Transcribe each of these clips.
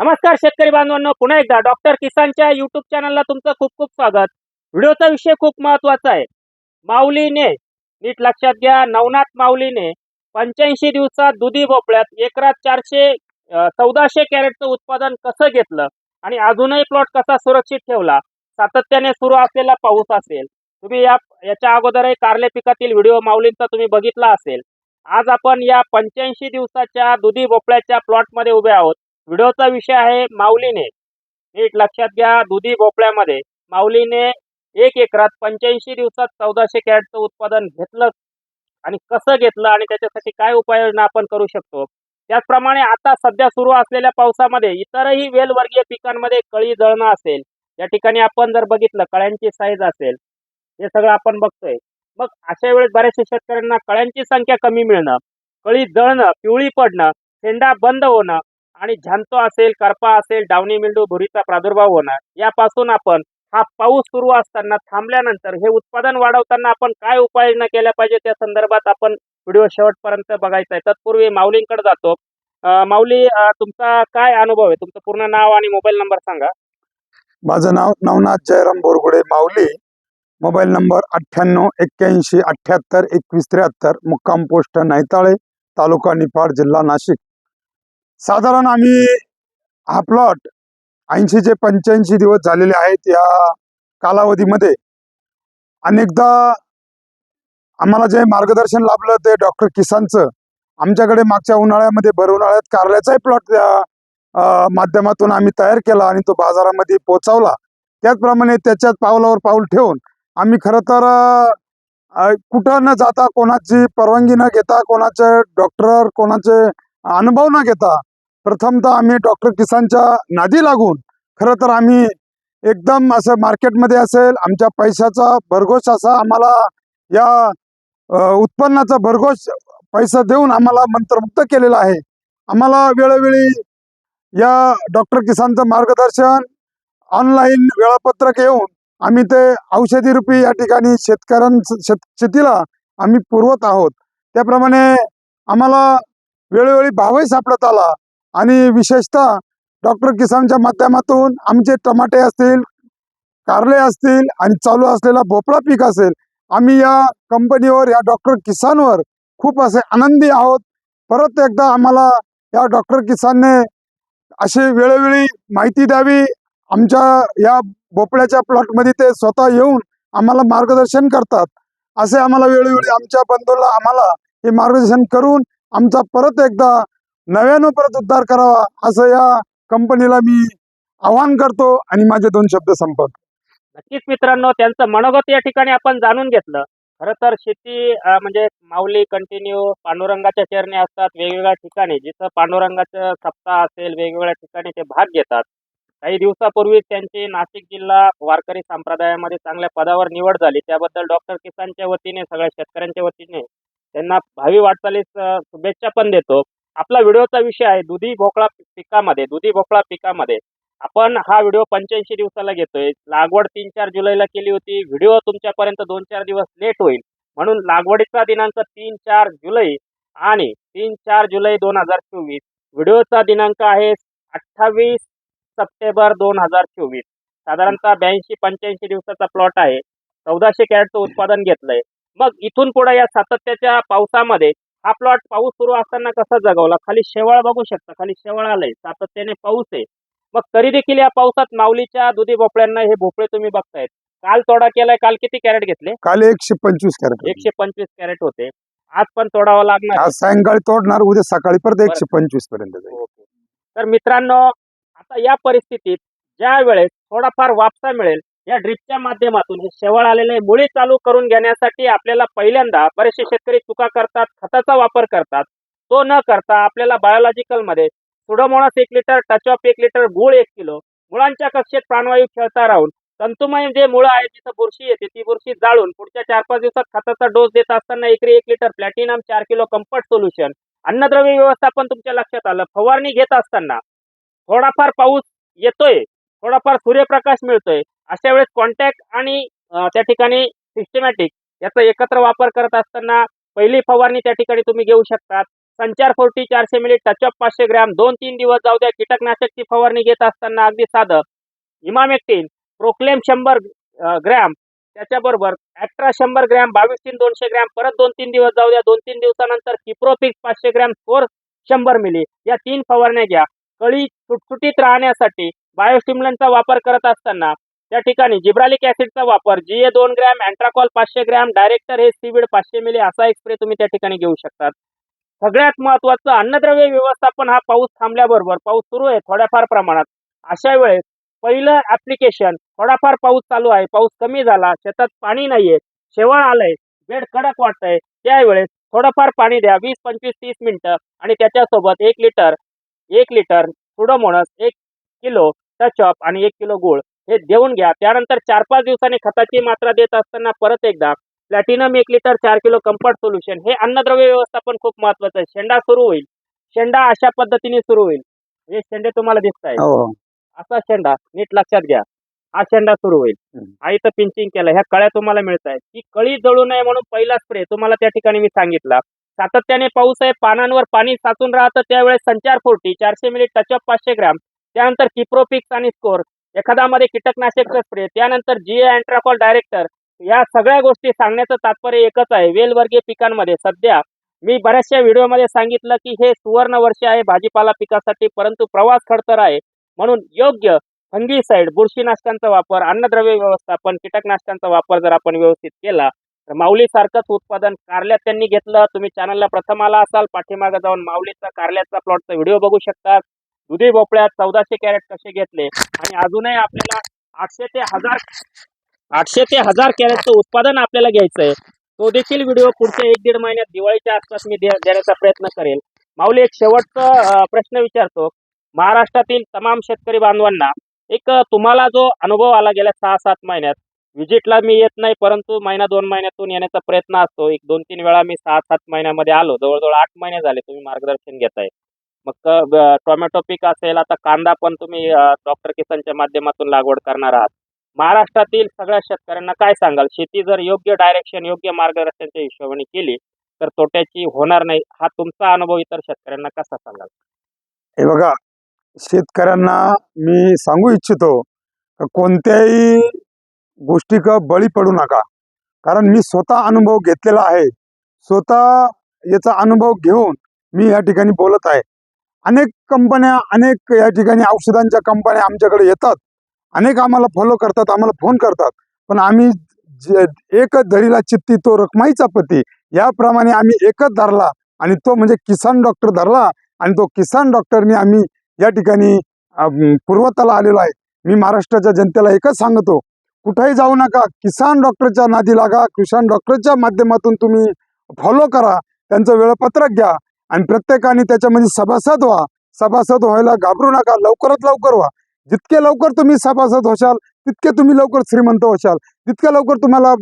नमस्कार शेतकरी बांधवांनो पुन्हा एकदा डॉक्टर किसानच्या युट्यूब चॅनलला तुमचं खूप खूप स्वागत. व्हिडिओचा विषय खूप महत्त्वाचा आहे. माऊलीने नीट लक्षात घ्या नवनाथ माऊलीने पंच्याऐंशी दिवसात दुधी भोपळ्यात एकरात चारशे चौदाशे कॅरेटचं उत्पादन कसं घेतलं आणि अजूनही प्लॉट कसा सुरक्षित ठेवला सातत्याने सुरू असलेला पाऊस असेल तुम्ही या याच्या अगोदरही कारले पिकातील व्हिडिओ माऊलींचा तुम्ही बघितला असेल. आज आपण या पंच्याऐंशी दिवसाच्या दुधी भोपळ्याच्या प्लॉटमध्ये उभे आहोत. व्हिडिओचा विषय आहे माऊलीने. नीट लक्षात घ्या दुधी भोपळ्यामध्ये माऊलीने एक एकरात पंच्याऐंशी दिवसात चौदाशे कॅरेटचं उत्पादन घेतलं आणि कसं घेतलं आणि त्याच्यासाठी काय उपाययोजना आपण करू शकतो? त्याचप्रमाणे आता सध्या सुरू असलेल्या पावसामध्ये इतरही वेलवर्गीय पिकांमध्ये कळी जळणं असेल. या ठिकाणी आपण जर बघितलं कळ्यांची साईज असेल. हे सगळं आपण बघतोय. मग अशा वेळेस बऱ्याचशा शेतकऱ्यांना कळ्यांची संख्या कमी मिळणं कळी जळणं पिवळी पडणं शेंडा बंद होणं आणि झांतो असेल करपा असेल डावणी मिंडू भुरीचा प्रादुर्भाव होणार. यापासून आपण हा पाऊस सुरू असताना थांबल्यानंतर हे उत्पादन वाढवताना आपण काय उपाययोजना केल्या पाहिजे त्या संदर्भात आपण व्हिडिओ शेवटपर्यंत बघायचा आहे. तत्पूर्वी माऊलींकडे जातो. माऊली तुमचा काय अनुभव आहे? तुमचं पूर्ण नाव आणि मोबाईल नंबर सांगा. माझं नाव नवनाथ जयराम बोरगुडे माऊली. मोबाईल नंबर अठ्ठ्याण्णव एक्क्याऐंशी अठ्ठ्याहत्तर एकवीस त्र्याहत्तर मुक्काम पोस्ट नैताळे तालुका निफाड जिल्हा नाशिक. साधारण आम्ही हा प्लॉट ऐंशी ते पंच्याऐंशी दिवस झालेले आहेत या कालावधीमध्ये. अनेकदा आम्हाला जे मार्गदर्शन लाभलं ते डॉक्टर किसानचं. आमच्याकडे मागच्या उन्हाळ्यामध्ये भर उन्हाळ्यात कारल्याचाही प्लॉट त्या माध्यमातून आम्ही तयार केला आणि तो बाजारामध्ये पोहोचवला. त्याचप्रमाणे त्याच्यात पावलावर पाऊल ठेवून आम्ही खरं तर कुठं न जाता कोणाची परवानगी न घेता कोणाचे डॉक्टर कोणाचे अनुभव न घेता प्रथमतः आम्ही डॉक्टर किसानच्या नादी लागून खरं तर आम्ही एकदम असं मार्केटमध्ये असेल आमच्या पैशाचा भरघोस असा आम्हाला या उत्पन्नाचा भरघोस पैसा देऊन आम्हाला मंत्रमुक्त केलेला आहे. आम्हाला वेळोवेळी या डॉक्टर किसानचं मार्गदर्शन ऑनलाईन वेळापत्रक येऊन आम्ही ते औषधी रूपी या ठिकाणी शेतकऱ्यां शेत शेतीला आम्ही पुरवत आहोत. त्याप्रमाणे आम्हाला वेळोवेळी भावही सापडत आला. आणि विशेषतः डॉक्टर किसानच्या माध्यमातून आमचे टमाटे असतील कारले असतील आणि चालू असलेला भोपळा पीक असेल आम्ही या कंपनीवर या डॉक्टर किसानवर खूप असे आनंदी आहोत. परत एकदा आम्हाला या डॉक्टर किसानने अशी वेळोवेळी माहिती द्यावी. आमच्या या भोपळ्याच्या प्लॉटमध्ये ते स्वतः येऊन आम्हाला मार्गदर्शन करतात. असे आम्हाला वेळोवेळी आमच्या बंधूला आम्हाला हे मार्गदर्शन करून आमचा परत एकदा नव्यानं परत उद्धार करावा असं या कंपनीला मी आवाहन करतो आणि माझे दोन शब्द संपवतो. नक्कीच मित्रांनो त्यांचं मनोगत या ठिकाणी आपण जाणून घेतलं. खरं तर शेती म्हणजे माऊली कंटिन्यू पांडुरंगाच्या चरणी असतात वेगवेगळ्या ठिकाणी. जिथं पांडुरंगाचं सप्ताह असेल वेगवेगळ्या ठिकाणी ते भाग घेतात. काही दिवसापूर्वी त्यांची नाशिक जिल्हा वारकरी संप्रदायामध्ये चांगल्या पदावर निवड झाली. त्याबद्दल डॉक्टर किसानच्या वतीने सगळ्या शेतकऱ्यांच्या वतीने त्यांना भावी वाटचालीस शुभेच्छा पण देतो. आपला व्हिडिओचा विषय आहे दुधी भोपळा पिकामध्ये दुधी भोपळा पिकामध्ये. आपण हा व्हिडिओ पंच्याऐंशी दिवसाला घेतोय. लागवड तीन चार जुलैला केली होती. व्हिडिओ तुमच्यापर्यंत दोन चार दिवस लेट होईल. म्हणून लागवडीचा दिनांक तीन चार जुलै आणि तीन चार जुलै दोन हजार चोवीस. व्हिडिओचा दिनांक आहे अठ्ठावीस सप्टेंबर दोन हजार चोवीस. साधारणतः ब्याऐंशी पंच्याऐंशी दिवसाचा प्लॉट आहे. चौदाशे कॅरेटचं उत्पादन घेतलंय. मग इथून पुढे या सातत्याच्या पावसामध्ये हा प्लॉट पाऊस सुरू असताना कसा जगवला? खाली शेवाळ बघू शकता. खाली शेवाळ आलंय. सातत्याने पाऊस आहे. मग तरी देखील या पावसात माऊलीच्या दुधी भोपळ्यांना हे भोपळे तुम्ही बघतायत. काल तोडा केलाय. काल किती कॅरेट घेतले? काल एकशे पंचवीस कॅरेट एकशे पंचवीस कॅरेट होते. आज पण तोडावं लागणार. आज सायंकाळी तोडणार उद्या सकाळी परत एकशे पंचवीसपर्यंत. तर मित्रांनो आता या परिस्थितीत ज्या वेळेस थोडाफार वापसा मिळेल या ड्रिपच्या माध्यमातून हे शेवळ आलेले मुळी चालू करून घेण्यासाठी आपल्याला पहिल्यांदा बरेचसे शेतकरी चुका करतात खताचा वापर करतात. तो न करता आपल्याला बायोलॉजिकलमध्ये सुडोमोनास एक लिटर टच ऑफ एक लिटर गुळ एक किलो मुळांच्या कक्षेत प्राणवायू खेळता राहून तंतुमय जे मुळं आहेत जिथं बुरशी येते ती बुरशी जाळून पुढच्या चार पाच दिवसात खताचा डोस देत असताना एकरी एक लिटर प्लॅटिनम चार किलो कम्फर्ट सोल्युशन अन्नद्रव्य व्यवस्थापन तुमच्या लक्षात आलं. फवारणी घेत असताना थोडाफार पाऊस येतोय थोडाफार सूर्यप्रकाश मिळतोय. अशा वेळेस कॉन्टॅक्ट आणि त्या ठिकाणी सिस्टमॅटिक याचा एकत्र वापर करत असताना पहिली फवारणी त्या ठिकाणी तुम्ही घेऊ शकतात. संचार फोर्टी चारशे मिली टचअप पाचशे ग्रॅम दोन तीन दिवस जाऊ द्या कीटकनाशकची फवारणी घेत असताना अगदी साधं. इमामेक्टिन प्रोक्लेम शंभर ग्रॅम त्याच्याबरोबर ॲक्ट्रा शंभर ग्रॅम बावीस तीन दोनशे ग्रॅम परत दोन तीन दिवस जाऊ द्या दोन तीन दिवसानंतर किप्रोपिक्स पाचशे ग्रॅम स्कोर शंभर मिली. या तीन फवारण्या घ्या. कळी सुटसुटीत राहण्यासाठी बायोस्टिम्युलंटचा वापर करत असताना त्या ठिकाणी जिब्रालिक ऍसिडचा वापर जीए दोन ग्रॅम अँट्राकॉल पाचशे ग्रॅम डायरेक्टर हे सीविड पाचशे मिली असा एक स्प्रे तुम्ही त्या ठिकाणी घेऊ शकतात. सगळ्यात महत्वाचं अन्नद्रव्य व्यवस्थापन हा पाऊस थांबल्याबरोबर पाऊस सुरू आहे थोड्याफार प्रमाणात. अशा वेळेस पहिलं ऍप्लिकेशन थोडाफार पाऊस चालू आहे पाऊस कमी झाला शेतात पाणी नाहीये शेवाळ आलंय बेड कडक वाटतंय त्यावेळेस थोडंफार पाणी द्या वीस पंचवीस तीस मिनिटं आणि त्याच्यासोबत एक लिटर एक लिटर सुडोमोनस एक किलो टचअप आणि एक किलो गुळ हे देऊन घ्या. त्यानंतर चार पाच दिवसांनी खताची मात्रा देत असताना परत एकदा प्लॅटिनम एक लिटर चार किलो कम्फर्ट सोल्युशन हे अन्नद्रव्य व्यवस्थापन खूप महत्वाचं आहे. शेंडा सुरू होईल. शेंडा अशा पद्धतीने सुरू होईल. हे शेंडे तुम्हाला दिसत आहे हो असा शेंडा नीट लक्षात घ्या. हा शेंडा सुरू होईल. हा इथं पिंचिंग केलं. ह्या कळ्या तुम्हाला मिळत आहेत. की कळी जळू नये म्हणून पहिला स्प्रे तुम्हाला त्या ठिकाणी मी सांगितला. सातत्याने पाऊस आहे पानांवर पाणी साचून राहतं त्यावेळेस संचार फोर्टी चारशे मिली टचअप पाचशे ग्रॅम त्यानंतर किप्रोपिक्स आणि स्कोर एखादामध्ये कीटकनाशक स्प्रे त्यानंतर जी अँट्राकॉल डायरेक्टर या सगळ्या गोष्टी सांगण्याचं तात्पर्य एकच आहे. वेलवर्गीय पिकांमध्ये सध्या मी बऱ्याचशा व्हिडिओमध्ये सांगितलं की हे सुवर्ण वर्ष आहे भाजीपाला पिकासाठी परंतु प्रवास खडतर आहे. म्हणून योग्य फंगीसाईड बुरशीनाशकांचा वापर अन्नद्रव्य व्यवस्थापन कीटकनाशकांचा वापर जर आपण व्यवस्थित केला माऊली सारखंच उत्पादन कारल्यात त्यांनी घेतलं. तुम्ही चॅनलला प्रथम आला असाल पाठीमागे जाऊन माऊलीचा कारल्याचा प्लॉटचा व्हिडिओ बघू शकता दुधी भोपळ्यात चौदाशे कॅरेट कसे घेतले? आणि अजूनही आपल्याला आठशे ते हजार आठशे ते हजार कॅरेटचं उत्पादन आपल्याला घ्यायचं आहे तो देखील व्हिडिओ पुढच्या एक दीड महिन्यात दिवाळीच्या आसपास मी देण्याचा प्रयत्न करेल. माऊली एक शेवटचा प्रश्न विचारतो. महाराष्ट्रातील तमाम शेतकरी बांधवांना एक तुम्हाला जो अनुभव आला गेल्या सहा सात महिन्यात व्हिजिटला मी येत नाही परंतु महिना दोन महिन्यातून येण्याचा प्रयत्न असतो. एक दोन तीन वेळा मी सहा सात महिन्यामध्ये आलो. जवळजवळ आठ महिने झाले तुम्ही मार्गदर्शन घेताय. मग टोमॅटो पीक असेल आता कांदा पण तुम्ही डॉक्टर किसनच्या माध्यमातून लागवड करणार आहात. महाराष्ट्रातील सगळ्या शेतकऱ्यांना काय सांगाल? शेती जर योग्य डायरेक्शन योग्य मार्गदर्शनच्या हिशोबाने केली तर तोट्याची होणार नाही. हा तुमचा अनुभव इतर शेतकऱ्यांना कसा सांगाल? हे बघा शेतकऱ्यांना मी सांगू इच्छितो कोणत्याही गोष्टी का बळी पडू नका. कारण मी स्वतः अनुभव घेतलेला आहे. स्वतः याचा अनुभव घेऊन मी या ठिकाणी बोलत आहे. अनेक कंपन्या अनेक या ठिकाणी औषधांच्या कंपन्या आमच्याकडे येतात. अनेक आम्हाला फॉलो करतात आम्हाला फोन करतात. पण आम्ही जे एकच धरीला चित्ती तो रकमाईचा पती. याप्रमाणे आम्ही एकच धरला आणि तो म्हणजे किसान डॉक्टर धरला आणि तो किसान डॉक्टरने आम्ही या ठिकाणी पूर्वताला आलेलो आहे. मी महाराष्ट्राच्या जनतेला एकच सांगतो कुठेही जाऊ नका. किसान डॉक्टरच्या नादी लागा. किसान डॉक्टरच्या माध्यमातून तुम्ही फॉलो करा. त्यांचं वेळापत्रक घ्या. आणि प्रत्येकाने त्याच्यामध्ये सभासद व्हा. सभासद व्हायला घाबरू नका. लवकरात लवकर व्हा. जितके लवकर तुम्ही सभासद होशाल तितके तुम्ही लवकर श्रीमंत होशाल. तितक्या लवकर तुम्हाला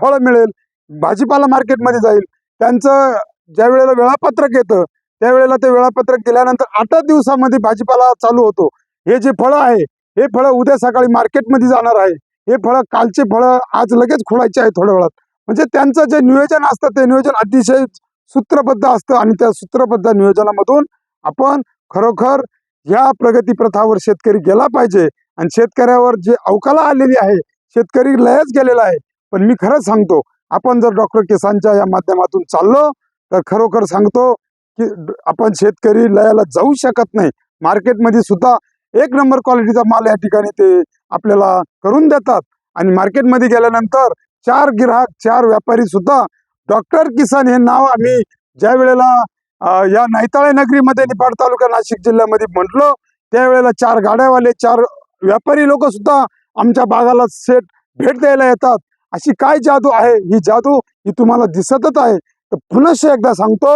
फळ मिळेल भाजीपाला मार्केटमध्ये जाईल. त्यांचं ज्या वेळेला वेळापत्रक येतं त्यावेळेला ते वेळापत्रक दिल्यानंतर आठच दिवसामध्ये भाजीपाला चालू होतो. हे जे फळं आहे हे फळं उद्या सकाळी मार्केटमध्ये जाणार आहे. हे फळं कालचे फळं आज लगेच खोडायचे आहे थोड्या वेळात. म्हणजे त्यांचं जे नियोजन असतं ते नियोजन अतिशय सूत्रबद्ध असतं आणि त्या सूत्रबद्ध नियोजनामधून आपण खरोखर या प्रगती प्रथावर शेतकरी गेला पाहिजे. आणि शेतकऱ्यावर जे अवकाला आलेली आहे शेतकरी लयच गेलेला आहे. पण मी खरंच सांगतो आपण जर डॉक्टर किसानच्या या माध्यमातून चाललो तर खरोखर सांगतो की आपण शेतकरी लयाला जाऊ शकत नाही. मार्केटमध्ये सुद्धा एक नंबर क्वालिटीचा माल या ठिकाणी ते आपल्याला करून देतात. आणि मार्केटमध्ये गेल्यानंतर चार गिराहक चार व्यापारी सुद्धा डॉक्टर किसान हे नाव आम्ही ज्या वेळेला या नैताळे नगरीमध्ये निफाड तालुका नाशिक जिल्ह्यामध्ये म्हटलो त्यावेळेला चार गाड्यावाले चार व्यापारी लोक सुद्धा आमच्या बागाला सेट भेट द्यायला येतात. अशी काय जादू आहे? ही जादू ही तुम्हाला दिसतच आहे. तर पुनश्च एकदा सांगतो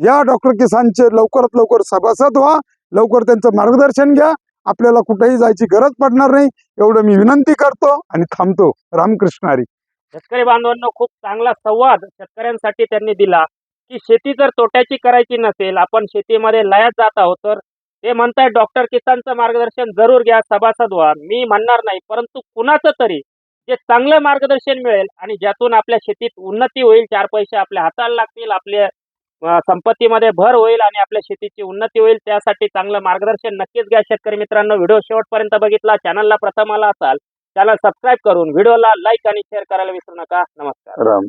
या डॉक्टर किसानचे लवकरात लवकर सभासद व्हा लवकर त्यांचं मार्गदर्शन घ्या. आपल्याला कुठेही जायची गरज पडणार नाही. एवढं मी विनंती करतो आणि थांबतो. रामकृष्ण हरी. शेतकरी बांधवांना खूप चांगला संवाद शेतकऱ्यांसाठी त्यांनी दिला की शेती जर तोट्याची करायची नसेल आपण शेतीमध्ये लयात जात आहोत तर ते म्हणताय डॉक्टर किसानचं मार्गदर्शन जरूर घ्या सभासद व्हा. मी म्हणणार नाही परंतु कुणाचं तरी जे चांगलं मार्गदर्शन मिळेल आणि ज्यातून आपल्या शेतीत उन्नती होईल चार पैसे आपल्या हाताला लागतील आपले संपत्तीमध्ये भर होईल आणि आपल्या शेतीची उन्नती होईल त्यासाठी चांगलं मार्गदर्शन नक्कीच घ्या शेतकरी मित्रांनो. व्हिडिओ शेवटपर्यंत बघितला चॅनलला प्रथम आला असाल चॅनल सबस्क्राईब करून व्हिडिओला लाईक आणि शेअर करायला विसरू नका. नमस्कार. राम.